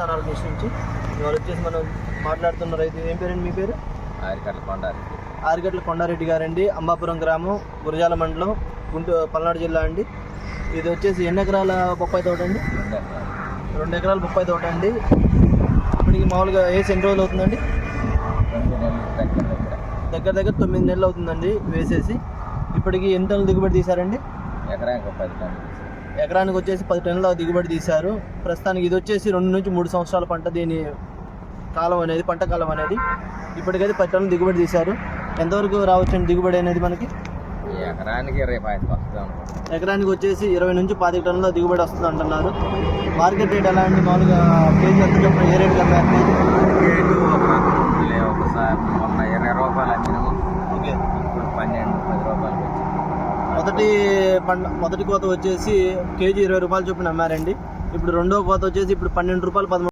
Kisan organisation నుంచి ఇవాళ వచ్చేసి మనం మాట్లాడుతున్న రైతు ఏం పేరండి మీ పేరు? ఆరికట్ల కొండాలి ఆరిగట్ల కొండారెడ్డి గారండి. అంబాపురం గ్రామం గురజాల మండలం గుంటూరు పల్నాడు జిల్లా అండి. ఇది వచ్చేసి ఎన్ని ఎకరాల బొప్పాయి తోట అండి? రెండు ఎకరాల. బొప్పాయి తోట అండి. ఇప్పటికి మామూలుగా వేసి ఎన్ని రోజులు అవుతుందండి? దగ్గర దగ్గర. తొమ్మిది నెలలు అవుతుందండి వేసేసి. ఇప్పటికి టన్నులు దిగుబడి తీశారండి? ఎకరానికి పది టన్నులు. ఎకరానికి వచ్చేసి పది టన్నుల దిగుబడి తీశారు. ప్రస్తుతానికి ఇది వచ్చేసి రెండు నుంచి మూడు సంవత్సరాల పంట దీని కాలం అనేది పంట కాలం అనేది. ఇప్పటికైతే పది టన్నులు దిగుబడి తీశారు. ఎంతవరకు రావచ్చండి దిగుబడి అనేది మనకి? ఎకరానికి ఇరవై ఎకరానికి వచ్చేసి ఇరవై నుంచి పాతిక టన్నుల దిగుబడి వస్తుంది అంటున్నారు. మార్కెట్ రేట్ ఎలా అండి? మామూలుగా కేజీ ఎంత చొప్పున ఏ రేట్ అమ్మారు కేజీ రేటు ఒక లే ఒకసారి మొన్న ఇరవై రూపాయలు అమ్మినాము ఓకే ఇప్పుడు పన్నెండు పది రూపాయలు వచ్చింది మొదటి పంట మొదటి కోత వచ్చేసి కేజీ ఇరవై రూపాయలు చొప్పున అమ్మారండి. ఇప్పుడు రెండో కోత వచ్చేసి ఇప్పుడు పన్నెండు రూపాయలు పదమూడు